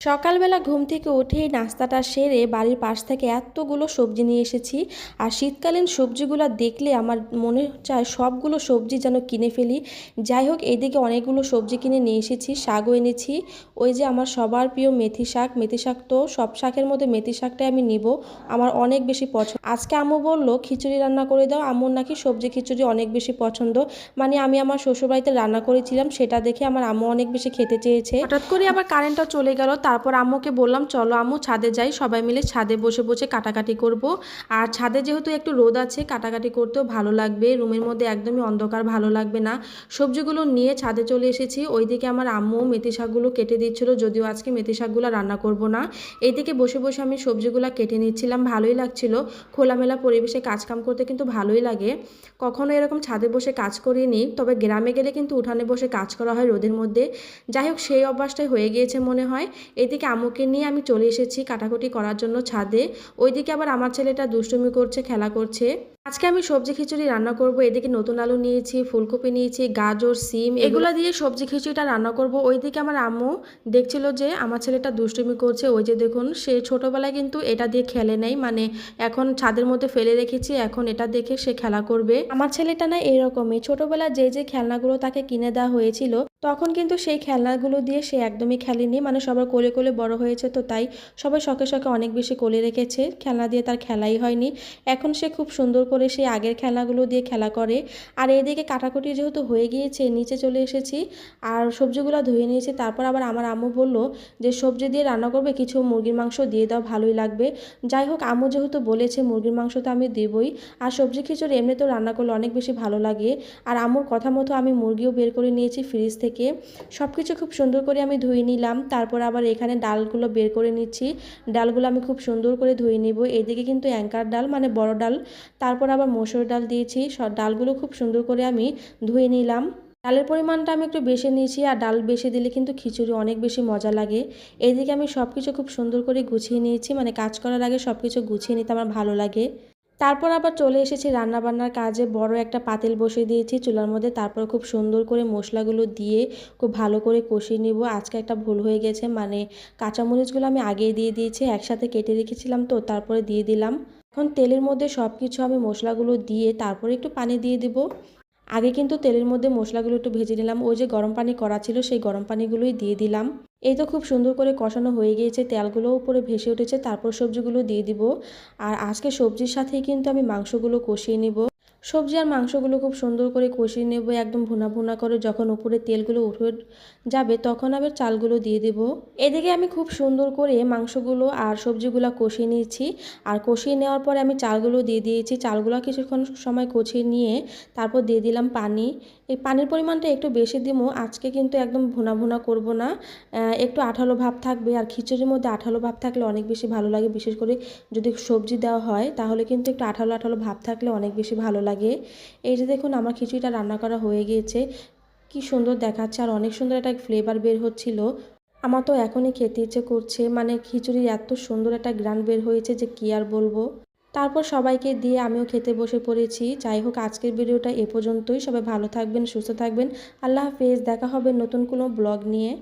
সকালবেলা ঘুম থেকে উঠেই নাস্তাটা সেরে বাড়ির পাশ থেকে এতগুলো সবজি নিয়ে এসেছি আর শীতকালীন সবজিগুলো দেখলে আমার মনে চায় সবগুলো সবজি যেন কিনে ফেলি। যাই হোক, এইদিকে অনেকগুলো সবজি কিনে নিয়ে এসেছি, শাকও এনেছি। ওই যে আমার সবার প্রিয় মেথি শাক মেথি শাক তো সব শাকের মধ্যে মেথি শাকটাই আমি নিব, আমার অনেক বেশি পছন্দ। আজকে আম্মু বলল, খিচুড়ি রান্না করে দাও। আম্মুর নাকি সবজি খিচুড়ি অনেক বেশি পছন্দ। মানে আমি আমার শ্বশুরবাড়িতে রান্না করেছিলাম, সেটা দেখে আমার আম্মু অনেক বেশি খেতে চেয়েছে। হঠাৎ করে আবার কারেন্টটা চলে গেল তারপর আম্মুকে বললাম, চলো আম্মু ছাদে যাই, সবাই মিলে ছাদে বসে বসে কাটাকাটি করব। আর ছাদে যেহেতু একটু রোদ আছে, কাটাকাটি করতেও ভালো লাগবে। রুমের মধ্যে একদমই অন্ধকার, ভালো লাগবে না। সবজিগুলো নিয়ে ছাদে চলে এসেছি। ওইদিকে আমার আম্মু মেথি শাকগুলো কেটে দিচ্ছিল, যদিও আজকে মেথি শাকগুলো রান্না করব না। এইদিকে বসে বসে আমি সবজিগুলো কেটে নিচ্ছিলাম, ভালোই লাগছিল। খোলামেলা পরিবেশে কাজকাম করতে কিন্তু ভালোই লাগে। কখনো এরকম ছাদে বসে কাজ করিনি, তবে গ্রামে গেলে কিন্তু উঠানে বসে কাজ করা হয় রোদের মধ্যে। যাই হোক, সেই অভ্যাসটাই হয়ে গিয়েছে মনে হয়। এদিকে আমুকে নিয়ে আমি চলে এসেছি কাটাকুটি করার জন্য ছাদে। ওইদিকে আবার আমার ছেলেটা দুষ্টুমি করছে, খেলা করছে। আজকে আমি সবজি খিচুড়ি রান্না করব। এদিকে নতুন আলু নিয়েছি ফুলকপি নিয়েছি গাজর সিম এগুলো দিয়ে সবজি খিচুড়িটা রান্না করব। ওইদিকে আমার আম্মু দেখছিল যে আমার ছেলেটা দুষ্টুমি করছে। ওই যে দেখুন সে ছোটোবেলায় কিন্তু এটা দিয়ে খেলে নেই। মানে এখন ছাদের মধ্যে ফেলে রেখেছি এখন এটা দেখে সে খেলা করবে। আমার ছেলেটা না এরকমই। ছোটোবেলায় যে যে খেলনাগুলো তাকে কিনে দেওয়া হয়েছিল তখন কিন্তু সেই খেলনাগুলো দিয়ে সে একদমই খেলেনি। মানে সবার কোলে কোলে বড় হয়েছে তো তাই সবাই শখে শখে অনেক বেশি কোলে রেখেছে। খেলনা দিয়ে তার খেলাই হয়নি। এখন সে খুব সুন্দর করে সেই আগের খেলাগুলো দিয়ে খেলা করে। আর এদিকে কাটাকুটি যেহেতু হয়ে গিয়েছে, নিচে চলে এসেছি আর সবজিগুলো ধুয়ে নিয়েছি। তারপর আবার আমার আম্মু বলল যে, সবজি দিয়ে রান্না করবে, কিছু মুরগির মাংস দিয়ে দাও, ভালোই লাগবে। যাই হোক, আম্মু যেহেতু বলেছে মুরগির মাংস তো আমি দেবই। আর সবজি খিচুড়ি এমনিতেও রান্না করলে অনেক বেশি ভালো লাগে। আর আম্মুর কথা মতো আমি মুরগিও বের করে নিয়েছি ফ্রিজ থেকে। সব কিছু খুব সুন্দর করে আমি ধুয়ে নিলাম। তারপর আবার এখানে ডালগুলো বের করে নিচ্ছি। ডালগুলো আমি খুব সুন্দর করে ধুয়ে নিব। এদিকে কিন্তু অ্যাঙ্কার ডাল মানে বড় ডাল। তারপর আবার মসুর ডাল দিয়েছি। সব ডালগুলো খুব সুন্দর করে আমি ধুয়ে নিলাম। ডালের পরিমাণটা আমি একটু বেশি নিয়েছি আর ডাল বেশি দিলে কিন্তু খিচুড়ি অনেক বেশি মজা লাগে। এদিকে আমি সব কিছু খুব সুন্দর করে গুছিয়ে নিয়েছি মানে কাজ করার আগে সব কিছু গুছিয়ে নিতে আমার ভালো লাগে। তারপর আবার চলে এসেছি রান্নাবান্নার কাজে। বড় একটা পাতিল বসিয়ে দিয়েছি, চুলার মধ্যে তারপর খুব সুন্দর করে মশলাগুলো দিয়ে খুব ভালো করে কষিয়ে নিব। আজকে একটা ভুল হয়ে গেছে মানে কাঁচামরিচগুলো আমি আগেই দিয়ে দিয়েছি, একসাথে কেটে রেখেছিলাম তো, তারপরে দিয়ে দিলাম। এখন তেলের মধ্যে সব কিছু আমি মশলাগুলো দিয়ে তারপরে একটু পানি দিয়ে দিব। আগে কিন্তু তেলের মধ্যে মশলাগুলো একটু ভেজে নিলাম। ওই যে গরম পানি করা ছিল, সেই গরম পানিগুলোই দিয়ে দিলাম। এই তো খুব সুন্দর করে কষানো হয়ে গিয়েছে, তেলগুলো উপরে ভেসে উঠেছে, তারপর সবজিগুলো দিয়ে দিব। আর আজকে সবজির সাথেই কিন্তু আমি মাংসগুলো কষিয়ে নিব। সবজি আর মাংসগুলো খুব সুন্দর করে কষিয়ে নেব, একদম ভুনা ভুনা করে যখন উপরে তেলগুলো উঠে যাবে তখন আবার চালগুলো দিয়ে দেব। এদিকে আমি খুব সুন্দর করে মাংসগুলো আর সবজিগুলো কষিয়ে নিয়েছি। আর কষিয়ে নেওয়ার পরে আমি চালগুলো দিয়ে দিয়েছি। চালগুলো কিছুক্ষণ সময় কষিয়ে নিয়ে তারপর দিয়ে দিলাম পানি। এই পানির পরিমাণটা একটু বেশি দিব, আজকে কিন্তু একদম ভুনা ভুনা করব না। একটু আঠালো ভাব থাকবে আর খিচুড়ির মধ্যে আঠালো ভাব থাকলে অনেক বেশি ভালো লাগে। বিশেষ করে যদি সবজি দেওয়া হয় তাহলে কিন্তু একটু আঠালো আঠালো ভাব থাকলে অনেক বেশি ভালো লাগে। এই যে দেখুন, আমার খিচুড়িটা রান্না করা হয়ে গিয়েছে। কি সুন্দর দেখাচ্ছে আর অনেক সুন্দর একটা ফ্লেভার বের হচ্ছিল। আমার তো এখনই খেতে ইচ্ছে করছে। মানে খিচুড়ির এত সুন্দর একটা গ্রান বের হয়েছে যে কি আর বলব। তারপর সবাইকে দিয়ে আমিও খেতে বসে পড়েছি। যাই হোক, আজকের ভিডিওটা এ পর্যন্তই। সবাই ভালো থাকবেন, সুস্থ থাকবেন। আল্লাহ হাফেজ। দেখা হবে নতুন কোনো ব্লগ নিয়ে।